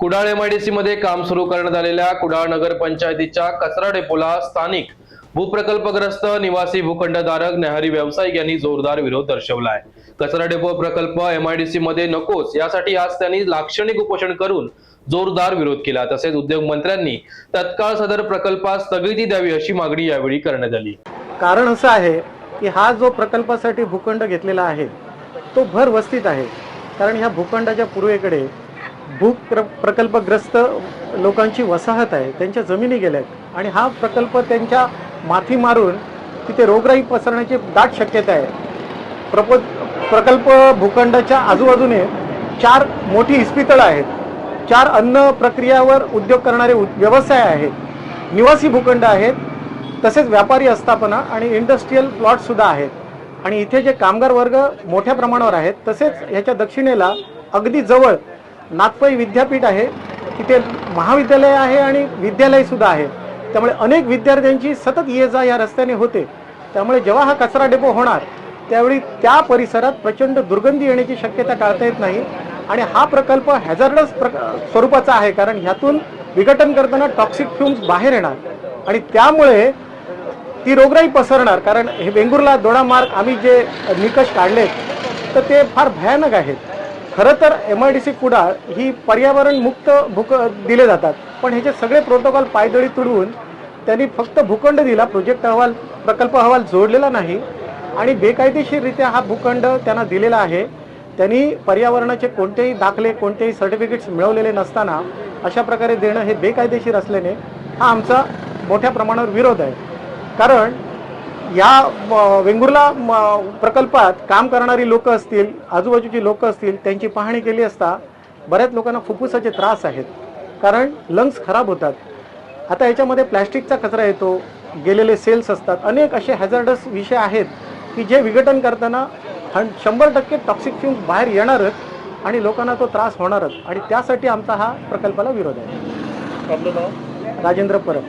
Kudal MIDC मध्ये काम सुरू करण्यात आलेल्या कुडाळ नगर पंचायतीच्या कचरा डेपोला स्थानिक भूप्रकल्पग्रस्त निवासी भूखंडधारक न्याहारी व्यावसायिक यांनी जोरदार विरोध दर्शवला आहे कचरा डेपो प्रकल्प एमआयडीसी मध्ये नकोच यासाठी आज त्यांनी लाक्षणिक उपोषण करून जोरदार विरोध केला. तसेच उद्योग मंत्र्यांनी तत्काळ सदर प्रकल्पास स्थगिती द्यावी अशी मागणी यावेळी करण्यात आली. कारण असं आहे की हा जो प्रकल्पासाठी भूखंड घेतलेला आहे तो भर वस्तीत आहे. कारण ह्या भूखंडाच्या पूर्वेकडे भू प्र प्रकल्पग्रस्त लोकांची वसाहत आहे त्यांच्या जमिनी गेल्यात. आणि हा प्रकल्प त्यांच्या माथी मारून तिथे रोगराई पसरण्याची दाट शक्यता आहे. प्रपो प्रकल्प भूखंडाच्या आजूबाजूने चार मोठी इस्पितळं आहेत. चार अन्न प्रक्रियावर उद्योग करणारे व्यवसाय आहेत. निवासी भूखंड आहेत तसेच व्यापारी आस्थापना आणि इंडस्ट्रीयल प्लॉटसुद्धा आहेत. आणि इथे जे कामगार वर्ग मोठ्या प्रमाणावर आहेत तसेच ह्याच्या दक्षिणेला अगदी जवळ नागपई विद्यापीठ आहे तिथे महाविद्यालय आहे आणि विद्यालयसुद्धा आहे. त्यामुळे अनेक विद्यार्थ्यांची सतत ये जा या रस्त्याने होते. त्यामुळे जेव्हा हा कचरा डेपो होणार त्यावेळी त्या परिसरात प्रचंड दुर्गंधी येण्याची शक्यता टाळता येत नाही आणि हा प्रकल्प हॅझार्डस प्र स्वरूपाचा आहे कारण ह्यातून विघटन करताना टॉक्सिक फ्युम्स बाहेर येणार. आणि त्यामुळे ती रोगराई पसरणार कारण हे वेंगुर्ला दोडा मार्ग आम्ही जे निकष काढलेत तर ते फार भयानक आहेत. खरं तर M I D C Kudal ही पर्यावरण मुक्त भूक दिले जातात. पण ह्याचे सगळे प्रोटोकॉल पायदळी तुडवून त्यांनी फक्त भूखंड दिला प्रोजेक्ट अहवाल प्रकल्प अहवाल जोडलेला नाही. आणि बेकायदेशीररित्या हा भूखंड त्यांना दिलेला आहे. त्यांनी पर्यावरणाचे कोणतेही दाखले कोणतेही सर्टिफिकेट्स मिळवलेले नसताना अशा प्रकारे देणं हे बेकायदेशीर असल्याने हा आमचा मोठ्या प्रमाणावर विरोध आहे. कारण या वेंगुर्ला प्रकल्पात काम करणारी लोक असतील आजूबाजूची लोक असतील त्यांची पाहणी केली असता बऱ्याच लोकांना फुफ्फुसाचे त्रास आहेत. कारण लंग्स खराब होतात. आता याच्यामध्ये प्लॅस्टिकचा कचरा येतो गेलेले सेल्स असतात. अनेक असे हॅझार्डस विषय आहेत की जे विघटन करताना हं शंभर टक्के टॉक्सिक फ्युम्स बाहेर येणारच आणि लोकांना तो त्रास होणारच. आणि त्यासाठी आमचा हा प्रकल्पाला विरोध आहे. राजेंद्र परब.